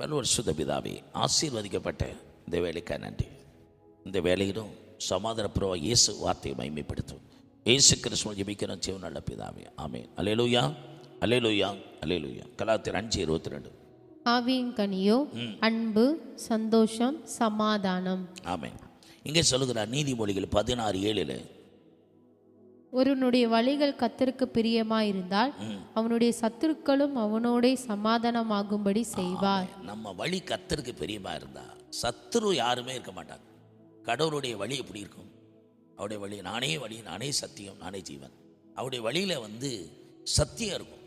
பல்வர்சுத பிதாவே ஆசீர்வதிக்கப்பட்ட இந்த வேலைக்காக நன்றி. இந்த வேலையிலும் சமாதானப்புறவா இயேசு வார்த்தையை மைமைப்படுத்தும் இயேசு கிறிஸ்துவ ஜெபிக்கிறோம் சிவ நல்ல பிதாவே ஆமே அலேலுயா அலேலுயா அலேலுயா கலாத்திர அஞ்சு இருபத்தி ரெண்டு ஆவியின் கனியோ அன்பு சந்தோஷம் சமாதானம். ஆமே இங்கே சொல்லுகிறார் நீதிமொழிகள் பதினாறு ஏழில் ஒருவனுடைய வழிகள் கத்தருக்கு பிரியமாயிருந்தால் அவனுடைய சத்துருக்களும் அவனோடே சமாதானமாகும்படி செய்வார். நம்ம வழி கத்தருக்கு பெரியமா இருந்தா சத்துரு யாருமே இருக்க மாட்டாங்க. கடவுளுடைய வழி எப்படி இருக்கும்? அவருடைய வழி நானே வழி நானே சத்தியம் நானே ஜீவன். அவருடைய வழியில வந்து சத்தியம் இருக்கும்.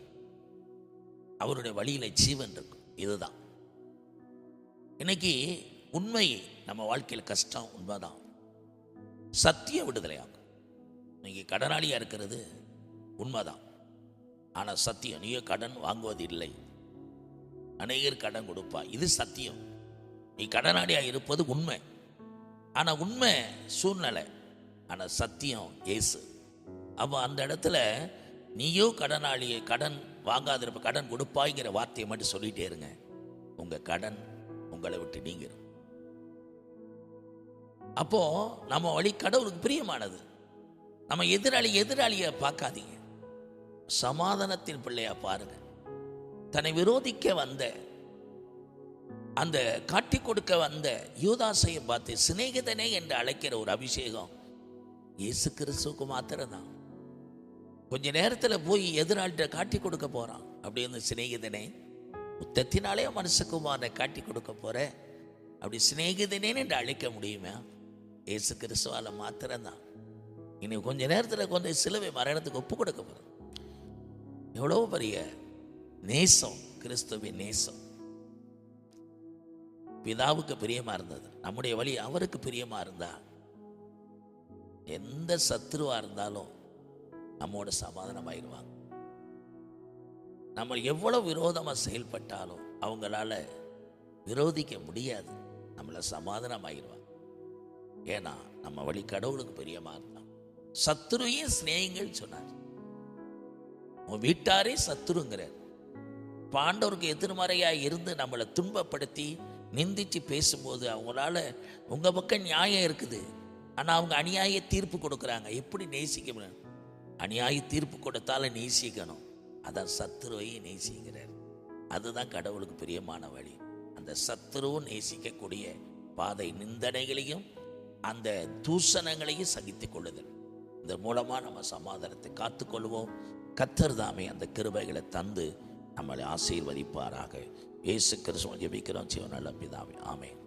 அவருடைய வழியில ஜீவன் இருக்கும். இதுதான். இன்னைக்கு உண்மை நம்ம வாழ்க்கையில் கஷ்டம் உண்மைதான். சத்திய விடுதலையாகும். நீங்கள் கடனாளியாக இருக்கிறது உண்மைதான். ஆனால் சத்தியம் நீயோ கடன் வாங்குவது இல்லை அநேகர் கடன் கொடுப்பா. இது சத்தியம். நீ கடனாளியாக இருப்பது உண்மை. ஆனால் உண்மை சூழ்நிலை. ஆனால் சத்தியம் இயேசு. அப்போ அந்த இடத்துல நீயோ கடனாளியை கடன் வாங்காதிருப்ப கடன் கொடுப்பாய்ங்கிற வார்த்தையை மட்டும் சொல்லிட்டே இருங்க. உங்கள் கடன் உங்களை விட்டு நீங்கிரும். அப்போ நம்ம வழி கடவுளுக்கு பிரியமானது. நம்ம எதிராளி எதிராளியை பார்க்காதீங்க. சமாதானத்தின் பிள்ளையா பாருங்க. தன்னை விரோதிக்க வந்த அந்த காட்டி கொடுக்க வந்த யூதாசையை பார்த்து சிநேகிதனே என்று அழைக்கிற ஒரு அபிஷேகம் இயேசு கிறிஸ்துவுக்கு மாத்திரம்தான். கொஞ்ச நேரத்தில் போய் எதிராளிட்ட காட்டி கொடுக்க போறான். அப்படின்னு சிநேகிதனே முத்தத்தினாலே மனுஷகுமாரனை காட்டி கொடுக்க போற? அப்படி சிநேகிதனேன்னு என்று அழைக்க முடியுமா? இயேசு கிறிஸ்துவால மாத்திரம்தான். இனி கொஞ்ச நேரத்தில் கொஞ்சம் சிலுவை மரணத்துக்கு ஒப்பு கொடுக்க போகிறோம் எவ்வளோ பெரிய நேசம் கிறிஸ்துவின் நேசம். பிதாவுக்கு பிரியமா இருந்தது. நம்முடைய வழி அவருக்கு பிரியமா இருந்தா எந்த சத்ருவா இருந்தாலும் நம்மோட சமாதானமாயிருவாங்க. நம்ம எவ்வளவு விரோதமா செயல்பட்டாலும் அவங்களால விரோதிக்க முடியாது. நம்மள சமாதானமாயிருவாங்க. ஏன்னா நம்ம வழி கடவுளுக்கு பிரியமா இருந்தான் சத்துருவையும் சிநேகங்கள் சொன்னார். உன் வீட்டாரே சத்துருங்கிறார். பாண்டவருக்கு எதிர்மறையா இருந்து நம்மளை துன்பப்படுத்தி நிந்திச்சு பேசும்போது அவங்களால உங்க பக்கம் நியாயம் இருக்குது. ஆனா அவங்க அநியாய தீர்ப்பு கொடுக்குறாங்க. எப்படி நேசிக்க முடியும் அநியாய தீர்ப்பு கொடுத்தாலும் நேசிக்கணும். அதான் சத்துருவையும் நேசிக்கிறார். அதுதான் கடவுளுக்கு பிரியமான வழி. அந்த சத்துருவும் நேசிக்கக்கூடிய பாதை நிந்தனைகளையும் அந்த தூஷணங்களையும் சகித்துக் கொள்ளுதல். இதன் மூலமாக நம்ம சமாதானத்தை காத்துக்கொள்வோம். கத்தர் தாமே அந்த கிருபைகளை தந்து நம்மளை ஆசீர்வதிப்பாராக. இயேசு கிறிஸ்துவ ஜெபிக்கிறோம் சிவன் நல்ல பிதாவே. ஆமேன்.